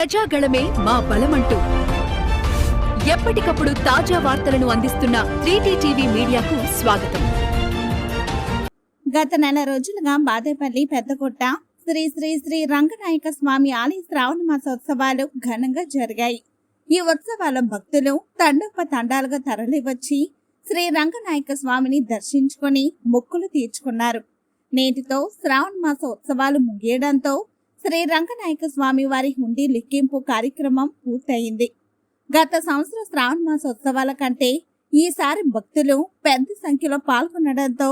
ప్రజాగళమే మా బలమంటూ. ఎప్పటికప్పుడు తాజా వార్తలను అందిస్తున్న త్రీటీ టీవీ మీడియాకు స్వాగతం. గత నెల రోజులుగా బాదేపల్లి పెద్దకొట్ట శ్రీ శ్రీ శ్రీ రంగనాయక స్వామి ఆలయ శ్రావణ మాసోత్సవాలు ఘనంగా జరిగాయి. ఈ ఉత్సవాల భక్తులు తండొప్ప తండాలుగా తరలివచ్చి శ్రీ రంగనాయక స్వామిని దర్శించుకొని మొక్కులు తీర్చుకున్నారు. నేటితో శ్రావణ మాస ఉత్సవాలు ముగియడంతో శ్రీ రంగనాయక స్వామి వారి హుండీ లెక్కింపు కార్యక్రమం పూర్తయింది. గత సంవత్సరం శ్రావణ మాస ఉత్సవాల కంటే ఈసారి భక్తులు పెద్ద సంఖ్యలో పాల్గొనడంతో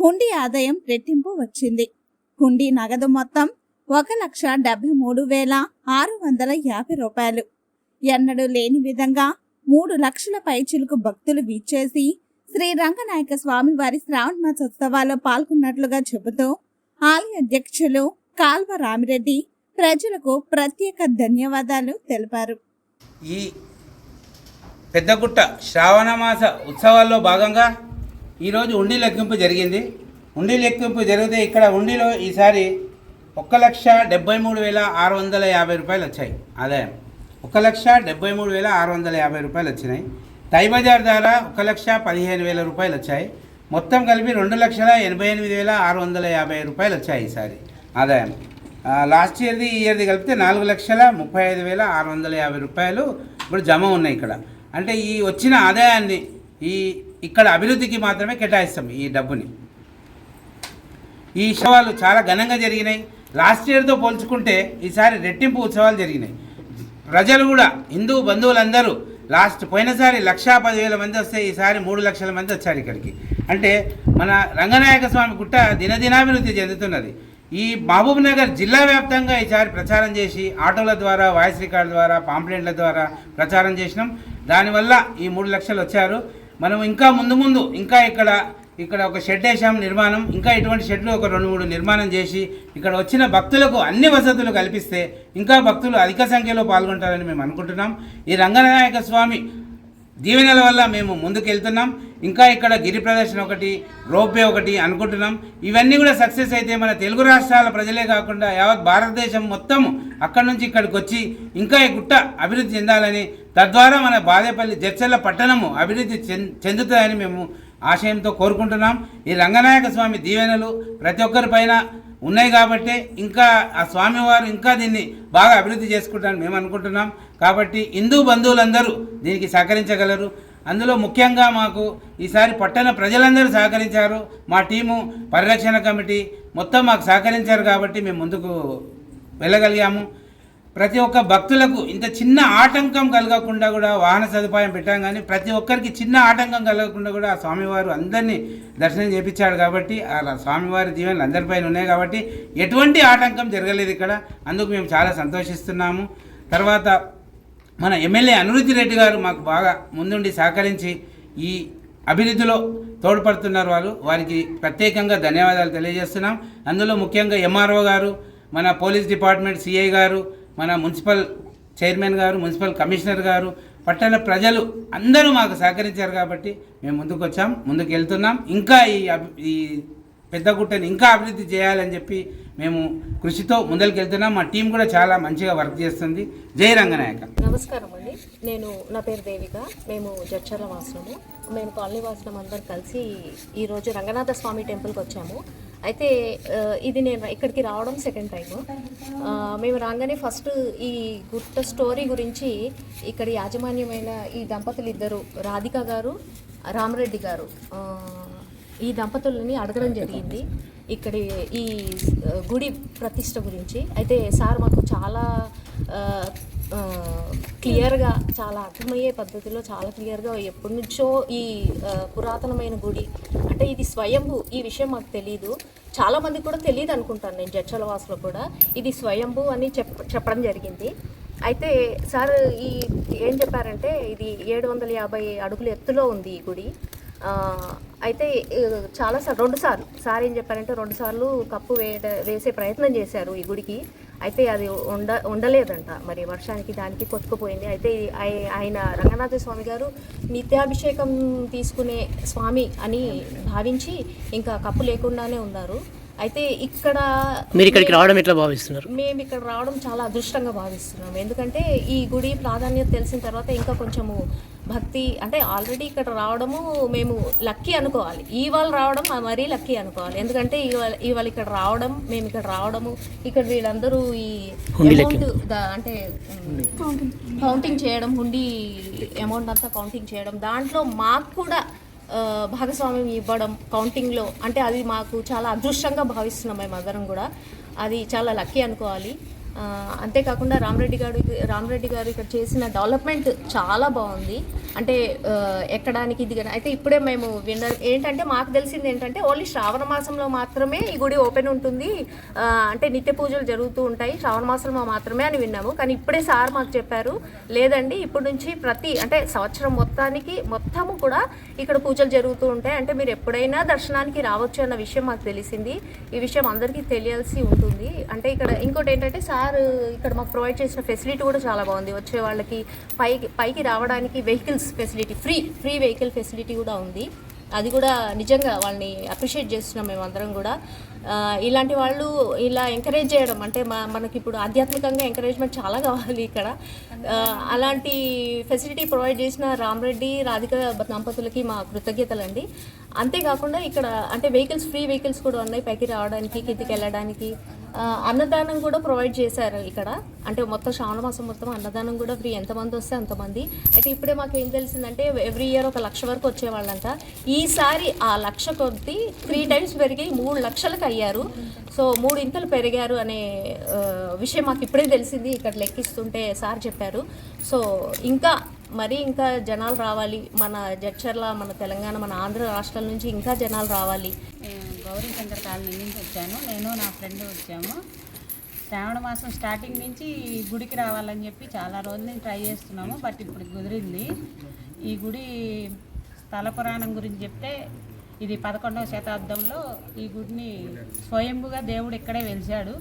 హుండీ ఆదాయం రెట్టింపు వచ్చింది. హుండీ నగదు మొత్తం ఒక లక్ష డెబ్బై మూడు వేల ఆరు వందల యాభై రూపాయలు. ఎన్నడూ లేని విధంగా మూడు లక్షల పైచిలుకు భక్తులు వీచేసి శ్రీ రంగనాయక స్వామి వారి శ్రావణ మాసోత్సవాల్లో పాల్గొన్నట్లుగా చెబుతూ ఆలయ అధ్యక్షులు కాల్వ రామిరెడ్డి ప్రజలకు ప్రత్యేక ధన్యవాదాలు తెలిపారు. ఈ పెద్దగుట్ట శ్రావణమాస ఉత్సవాల్లో భాగంగా ఈరోజు ఉండి లెక్కింపు జరిగింది. ఉండి లెక్కింపు జరిగితే ఇక్కడ ఉండిలో ఈసారి ఒక్క లక్ష డెబ్బై మూడు వేల ఆరు వందల యాభై రూపాయలు వచ్చాయి. ఆదాయం ఒక లక్ష డెబ్బై మూడు వేల ఆరు వందల యాభై రూపాయలు వచ్చినాయి. తైబజార్ ద్వారా ఒక లక్ష పదిహేను వేల రూపాయలు వచ్చాయి. మొత్తం కలిపి రెండు లక్షల ఎనభై ఎనిమిది వేల ఆరు వందల యాభై రూపాయలు వచ్చాయి ఈసారి. ఆదాయం లాస్ట్ ఇయర్ది ఈ ఇయర్ది కలిపితే నాలుగు లక్షల ముప్పై ఐదు వేల ఆరు వందల యాభై రూపాయలు ఇప్పుడు జమ ఉన్నాయి ఇక్కడ. అంటే ఈ వచ్చిన ఆదాయాన్ని ఈ ఇక్కడ అభివృద్ధికి మాత్రమే కేటాయిస్తాం ఈ డబ్బుని. ఈ ఉత్సవాలు చాలా ఘనంగా జరిగినాయి. లాస్ట్ ఇయర్తో పోల్చుకుంటే ఈసారి రెట్టింపు ఉత్సవాలు జరిగినాయి. ప్రజలు కూడా హిందూ బంధువులందరూ లాస్ట్ పోయినసారి లక్షా పదివేల మంది వస్తే ఈసారి మూడు లక్షల మంది వచ్చారు ఇక్కడికి. అంటే మన రంగనాయక స్వామి గుట్ట దినదినాభివృద్ధి చెందుతున్నది. ఈ మహబూబ్ నగర్ జిల్లా వ్యాప్తంగా ఈసారి ప్రచారం చేసి ఆటోల ద్వారా వాయిస్ రికార్డ్ ద్వారా పాంప్లెట్ల ద్వారా ప్రచారం చేసినాం. దానివల్ల ఈ మూడు లక్షలు వచ్చారు. మనం ఇంకా ముందు ముందు ఇంకా ఇక్కడ ఇక్కడ ఒక షెడ్ వేసాం నిర్మాణం. ఇంకా ఇటువంటి షెడ్లు ఒక రెండు మూడు నిర్మాణం చేసి ఇక్కడ వచ్చిన భక్తులకు అన్ని వసతులు కల్పిస్తే ఇంకా భక్తులు అధిక సంఖ్యలో పాల్గొంటారని మేము అనుకుంటున్నాం. ఈ రంగనాయక స్వామి దీవెనల వల్ల మేము ముందుకెళ్తున్నాం. ఇంకా ఇక్కడ గిరి ప్రదర్శన ఒకటి రోప్వే ఒకటి అనుకుంటున్నాం. ఇవన్నీ కూడా సక్సెస్ అయితే మన తెలుగు రాష్ట్రాల ప్రజలే కాకుండా యావత్ భారతదేశం మొత్తం అక్కడి నుంచి ఇక్కడికి వచ్చి ఇంకా ఈ గుట్ట అభివృద్ధి చెందాలని తద్వారా మన బాదేపల్లి జడ్చల్ల పట్టణము అభివృద్ధి చెందుతుందని మేము ఆశయంతో కోరుకుంటున్నాం. ఈ రంగనాయక స్వామి దీవెనలు ప్రతి ఒక్కరి పైన ఉన్నాయి కాబట్టే ఇంకా ఆ స్వామివారు ఇంకా దీన్ని బాగా అభివృద్ధి చేసుకుంటారని మేము అనుకుంటున్నాం. కాబట్టి హిందూ బంధువులందరూ దీనికి సహకరించగలరు. అందులో ముఖ్యంగా మాకు ఈసారి పట్టణ ప్రజలందరూ సహకరించారు. మా టీము పరిరక్షణ కమిటీ మొత్తం మాకు సహకరించారు కాబట్టి మేము ముందుకు వెళ్ళగలిగాము. ప్రతి ఒక్క భక్తులకు ఇంత చిన్న ఆటంకం కలగకుండా కూడా వాహన సదుపాయం పెట్టాం కానీ ప్రతి ఒక్కరికి చిన్న ఆటంకం కలగకుండా కూడా ఆ స్వామివారు అందరినీ దర్శనం చేపించాడు కాబట్టి ఆ స్వామివారి దీవెనలు అందరిపైన ఉన్నాయి కాబట్టి ఎటువంటి ఆటంకం జరగలేదు ఇక్కడ. అందుకు మేము చాలా సంతోషిస్తున్నాము. తర్వాత మన ఎమ్మెల్యే అనురుద్ధి రెడ్డి గారు మాకు బాగా ముందుండి సహకరించి ఈ అభివృద్ధిలో తోడ్పడుతున్నారు వాళ్ళు. వారికి ప్రత్యేకంగా ధన్యవాదాలు తెలియజేస్తున్నాం. అందులో ముఖ్యంగా ఎంఆర్ఓ గారు మన పోలీస్ డిపార్ట్మెంట్ సిఐ గారు మన మున్సిపల్ చైర్మన్ గారు మున్సిపల్ కమిషనర్ గారు పట్టణ ప్రజలు అందరూ మాకు సహకరించారు కాబట్టి మేము ముందుకు వచ్చాం ముందుకు వెళ్తున్నాం ఇంకా ఈ అభి- ఈ పెద్దగుట్టని ఇంకా అభివృద్ధి చేయాలని చెప్పి మేము కృషితో ముందరికెళ్తున్నాం. మా టీం కూడా చాలా మంచిగా వర్క్ చేస్తుంది. జై రంగనాయక. నమస్కారం అండి. నేను నా పేరు దేవిక. మేము జడ్చర్ల వాసనము మేము కాలనీ వాసనం అందరం కలిసి ఈరోజు రంగనాథ స్వామి టెంపుల్కి వచ్చాము. అయితే ఇది నేను ఇక్కడికి రావడం సెకండ్ టైం మేము రాగానే ఫస్ట్ ఈ గుట్ట స్టోరీ గురించి ఇక్కడ యాజమాన్యమైన ఈ దంపతులు ఇద్దరు రాధిక గారు రామరెడ్డి గారు. ఈ దంపతులని అడగడం జరిగింది. ఇక్కడ ఈ గుడి ప్రతిష్ట గురించి. అయితే సార్ మాకు చాలా క్లియర్గా చాలా అర్థమయ్యే పద్ధతిలో చాలా క్లియర్గా ఎప్పటి నుంచో ఈ పురాతనమైన గుడి అంటే ఇది స్వయంభూ ఈ విషయం మాకు తెలియదు చాలా మందికి కూడా తెలియదు అనుకుంటాను నేను జడ్చల వాసులో కూడా. ఇది స్వయంభూ అని చెప్ చెప్పడం జరిగింది. అయితే సార్ ఈ ఏం చెప్పారంటే ఇది ఏడు వందల యాభై అడుగుల ఎత్తులో ఉంది ఈ గుడి. అయితే చాలా సార్లు రెండు సార్లు సార్ ఏం చెప్పారంటే రెండు సార్లు కప్పు వేయ వేసే ప్రయత్నం చేశారు ఈ గుడికి. అయితే అది ఉండ ఉండలేదంట. మరి వర్షానికి దానికి కొట్టుకుపోయింది. అయితే ఆయన రంగనాథ స్వామి గారు నిత్యాభిషేకం తీసుకునే స్వామి అని భావించి ఇంకా కప్పు లేకుండానే ఉన్నారు. అయితే ఇక్కడ మీరు ఇక్కడికి రావడం ఎట్లా భావిస్తున్నారు? మేము ఇక్కడ రావడం చాలా అదృష్టంగా భావిస్తున్నాం. ఎందుకంటే ఈ గుడి ప్రాధాన్యత తెలిసిన తర్వాత ఇంకా కొంచెము భక్తి అంటే ఆల్రెడీ ఇక్కడ రావడము మేము లక్కీ అనుకోవాలి. ఇవాళ రావడం మరీ లక్కీ అనుకోవాలి. ఎందుకంటే ఇవాళ ఇవాళ ఇక్కడ రావడం మేము ఇక్కడ రావడము ఇక్కడ వీళ్ళందరూ ఈ అమౌంట్ అంటే కౌంటింగ్ చేయడం హుండీ అమౌంట్ అంతా కౌంటింగ్ చేయడం దాంట్లో మాకు కూడా భాగస్వామ్యం ఇవ్వడం కౌంటింగ్లో అంటే అది మాకు చాలా అదృష్టంగా భావిస్తున్నాం మేము అందరం కూడా. అది చాలా లక్కీ అనుకోవాలి. అంతేకాకుండా రామరెడ్డి గారు రామరెడ్డి గారు ఇక్కడ చేసిన డెవలప్మెంట్ చాలా బాగుంది. అంటే ఎక్కడానికి ఇది కానీ అయితే ఇప్పుడే మేము విన్న ఏంటంటే మాకు తెలిసింది ఏంటంటే ఓన్లీ శ్రావణ మాసంలో మాత్రమే ఈ గుడి ఓపెన్ ఉంటుంది. అంటే నిత్య పూజలు జరుగుతూ ఉంటాయి. శ్రావణ మాసంలో మాత్రమే అని విన్నాము. కానీ ఇప్పుడే సార్ మాకు చెప్పారు లేదండి ఇప్పటి నుంచి ప్రతి అంటే సంవత్సరం మొత్తానికి మొత్తము కూడా ఇక్కడ పూజలు జరుగుతూ ఉంటాయి. అంటే మీరు ఎప్పుడైనా దర్శనానికి రావచ్చు అన్న విషయం మాకు తెలిసింది. ఈ విషయం అందరికీ తెలియాల్సి ఉంటుంది. అంటే ఇక్కడ ఇంకోటి ఏంటంటే సార్ ఇక్కడ మాకు ప్రొవైడ్ చేసిన ఫెసిలిటీ కూడా చాలా బాగుంది. వచ్చే వాళ్ళకి పైకి పైకి రావడానికి vehicles facility free free vehicle facility కూడా ఉంది. అది కూడా నిజంగా వాళ్ళని అప్రిషియేట్ చేస్తున్నాం మేము అందరం కూడా. ఇలాంటి వాళ్ళు ఇలా ఎంకరేజ్ చేయడం అంటే మా మనకి ఇప్పుడు ఆధ్యాత్మికంగా ఎంకరేజ్మెంట్ చాలా కావాలి ఇక్కడ. అలాంటి ఫెసిలిటీ ప్రొవైడ్ చేసిన రామరెడ్డి రాధిక దంపతులకి మా కృతజ్ఞతలండి. అంతేకాకుండా ఇక్కడ అంటే వెహికల్స్ ఫ్రీ వెహికల్స్ కూడా ఉన్నాయి పైకి రావడానికి కిందికి వెళ్ళడానికి. అన్నదానం కూడా ప్రొవైడ్ చేశారు ఇక్కడ. అంటే మొత్తం శ్రావణ మాసం మొత్తం అన్నదానం కూడా ఫ్రీ ఎంతమంది వస్తే అంతమంది. అయితే ఇప్పుడే మాకు ఏం తెలిసిందంటే ఎవ్రీ ఇయర్ ఒక లక్ష వరకు వచ్చేవాళ్ళంట. ఈసారి ఆ లక్ష కొద్ది త్రీ టైమ్స్ పెరిగి మూడు లక్షలకు అయ్యారు. సో మూడు ఇంతలు పెరిగారు అనే విషయం మాకు ఇప్పుడే తెలిసింది. ఇక్కడ లెక్కిస్తుంటే సార్ చెప్పారు. సో ఇంకా మరి ఇంకా జనాలు రావాలి. మన జడ్చర్ల మన తెలంగాణ మన ఆంధ్ర రాష్ట్రాల నుంచి ఇంకా జనాలు రావాలి. గౌరీ శంకర్ కాలనీ నుంచి వచ్చాను. నేను నా ఫ్రెండ్ వచ్చాము. శ్రావణ మాసం స్టార్టింగ్ నుంచి ఈ గుడికి రావాలని చెప్పి చాలా రోజుల నుంచి ట్రై చేస్తున్నాము. బట్ ఇప్పుడు కుదిరింది. ఈ గుడి స్థల పురాణం గురించి చెప్తే ఇది పదకొండవ శతాబ్దంలో ఈ గుడిని స్వయంభుగా దేవుడు ఇక్కడే వెలిచాడు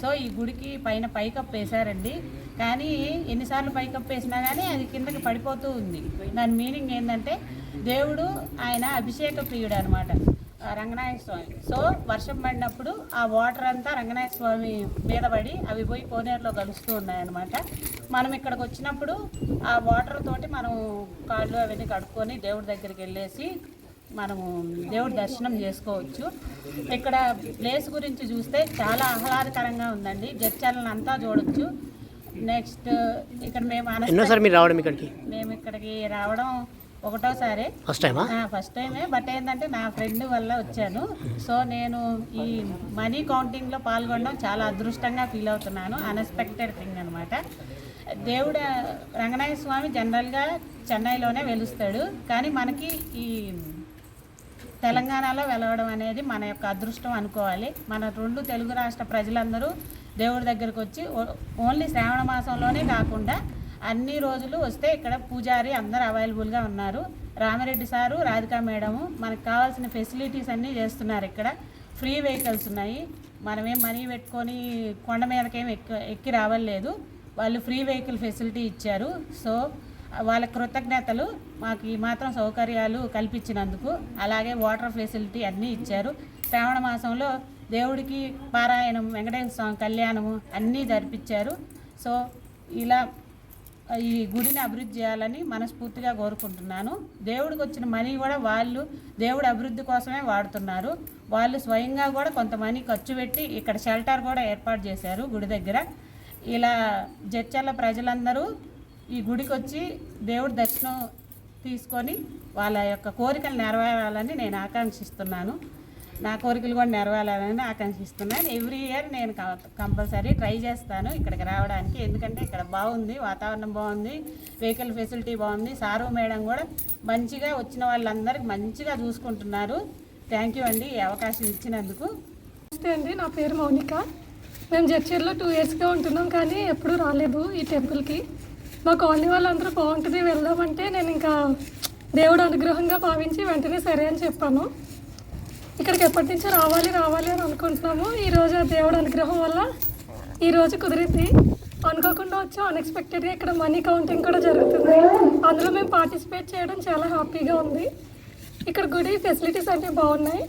సో ఈ గుడికి పైన పైకప్పు వేశారండి. కానీ ఎన్నిసార్లు పైకప్పు వేసినా కానీ అది కిందకి పడిపోతూ ఉంది. దాని మీనింగ్ ఏంటంటే దేవుడు ఆయన అభిషేక ప్రియుడు అనమాట రంగనాయక స్వామి. సో వర్షం పడినప్పుడు ఆ వాటర్ అంతా రంగనాయక స్వామి మీద పడి అవి పోయి కోనేరులో కలుస్తూ ఉన్నాయన్నమాట. మనం ఇక్కడికి వచ్చినప్పుడు ఆ వాటర్ తోటి మనం కాళ్ళు అవన్నీ కడుక్కొని దేవుడి దగ్గరికి వెళ్ళేసి మనము దేవుడి దర్శనం చేసుకోవచ్చు. ఇక్కడ ప్లేస్ గురించి చూస్తే చాలా ఆహ్లాదకరంగా ఉందండి. జడ్చర్లను అంతా చూడొచ్చు. నెక్స్ట్ ఇక్కడ మేము అనస్ ఎన్నోసారి మీరు రావడం ఇక్కడికి? మేము ఇక్కడికి రావడం ఒకటోసారి. ఫస్ట్ టైమా ఫస్ట్ టైమే బట్ ఏంటంటే నా ఫ్రెండ్ వల్ల వచ్చాను. సో నేను ఈ మనీ కౌంటింగ్లో పాల్గొనడం చాలా అదృష్టంగా ఫీల్ అవుతున్నాను. అన్ఎక్స్పెక్టెడ్ థింగ్ అనమాట దేవుడు రంగనాయ స్వామి జనరల్గా చెన్నైలోనే వెలుస్తాడు. కానీ మనకి ఈ తెలంగాణలో వెలవడం అనేది మన యొక్క అదృష్టం అనుకోవాలి. మన రెండు తెలుగు రాష్ట్ర ప్రజలందరూ దేవుడి దగ్గరకు వచ్చి ఓ- ఓన్లీ శ్రావణ మాసంలోనే కాకుండా అన్ని రోజులు వస్తే ఇక్కడ పూజారి అందరు అవైలబుల్గా ఉన్నారు. రామిరెడ్డి సారు రాధికా మేడము మనకు కావాల్సిన ఫెసిలిటీస్ అన్నీ చేస్తున్నారు ఇక్కడ. ఫ్రీ వెహికల్స్ ఉన్నాయి. మనమేం మనీ పెట్టుకొని కొండ మీదకేం ఎక్కి ఎక్కి రావలేదు వాళ్ళు ఫ్రీ వెహికల్ ఫెసిలిటీ ఇచ్చారు. సో వాళ్ళ కృతజ్ఞతలు మాకు ఈ మాత్రం సౌకర్యాలు కల్పించినందుకు. అలాగే వాటర్ ఫెసిలిటీ అన్నీ ఇచ్చారు. శ్రావణ మాసంలో దేవుడికి పారాయణం వెంకటేశ్వర స్వామి కళ్యాణము అన్నీ జరిపించారు. సో ఇలా ఈ గుడిని అభివృద్ధి చేయాలని మనస్ఫూర్తిగా కోరుకుంటున్నాను. దేవుడికి వచ్చిన మనీ కూడా వాళ్ళు దేవుడి అభివృద్ధి కోసమే వాడుతున్నారు. వాళ్ళు స్వయంగా కూడా కొంత మనీ ఖర్చు పెట్టి ఇక్కడ షెల్టర్ కూడా ఏర్పాటు చేశారు గుడి దగ్గర. ఇలా జడ్చర్ల ప్రజలందరూ ఈ గుడికి వచ్చి దేవుడి దర్శనం తీసుకొని వాళ్ళ యొక్క కోరికలు నెరవేరాలని నేను ఆకాంక్షిస్తున్నాను. నా కోరికలు కూడా నెరవేరాలని ఆకాంక్షిస్తున్నాను. ఎవ్రీ ఇయర్ నేను కంపల్సరీ ట్రై చేస్తాను ఇక్కడికి రావడానికి. ఎందుకంటే ఇక్కడ బాగుంది వాతావరణం బాగుంది వెహికల్ ఫెసిలిటీ బాగుంది. సారు మేడం కూడా మంచిగా వచ్చిన వాళ్ళందరికీ మంచిగా చూసుకుంటున్నారు. థ్యాంక్ యూ అండి ఈ అవకాశం ఇచ్చినందుకు. నమస్తే అండి నా పేరు మౌనిక. మేము జడ్చర్లో టూ ఇయర్స్గా ఉంటున్నాం కానీ ఎప్పుడూ రాలేదు ఈ టెంపుల్కి. మా కాలనీ వాళ్ళందరూ బాగుంటుంది వెళ్దామంటే నేను ఇంకా దేవుడు అనుగ్రహంగా భావించి వెంటనే సరే అని చెప్పాను. ఇక్కడికి ఎప్పటి నుంచో రావాలి రావాలి అని అనుకుంటున్నాము. ఈరోజు ఆ దేవుడు అనుగ్రహం వల్ల ఈరోజు కుదిరింది. అనుకోకుండా వచ్చి అన్ఎక్స్పెక్టెడ్గా ఇక్కడ మనీ కౌంటింగ్ కూడా జరుగుతుంది. అందులో మేము పార్టిసిపేట్ చేయడం చాలా హ్యాపీగా ఉంది. ఇక్కడ గుడి ఫెసిలిటీస్ అన్నీ బాగున్నాయి.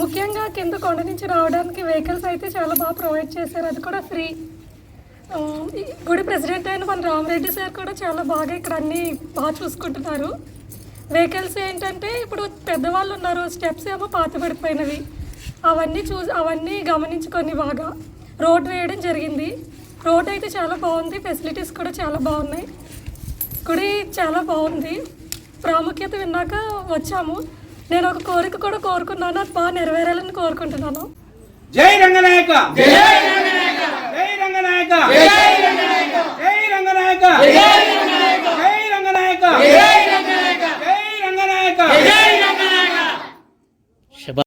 ముఖ్యంగా కింద కొండ నుంచి రావడానికి వెహికల్స్ అయితే చాలా బాగా ప్రొవైడ్ చేశారు. అది కూడా ఫ్రీ గుడి ప్రెసిడెంట్ అయిన మన రామరెడ్డి సార్ కూడా చాలా బాగా ఇక్కడ అన్ని బాగా చూసుకుంటున్నారు. వెహికల్స్ ఏంటంటే ఇప్పుడు పెద్దవాళ్ళు ఉన్నారు స్టెప్స్ ఏమో పాత పడిపోయినవి. అవన్నీ చూ అవన్నీ గమనించుకొని బాగా రోడ్ వేయడం జరిగింది. రోడ్ అయితే చాలా బాగుంది ఫెసిలిటీస్ కూడా చాలా బాగున్నాయి. గుడి చాలా బాగుంది. ప్రాముఖ్యత విన్నాక వచ్చాము. నేను ఒక కోరిక కూడా కోరుకున్నాను అది బాగా నెరవేరాలని కోరుకుంటున్నాను. జై రంగనాయక! రంగనాయక జై రంగనాయక. జై రంగనాయక. జై రంగనాయక.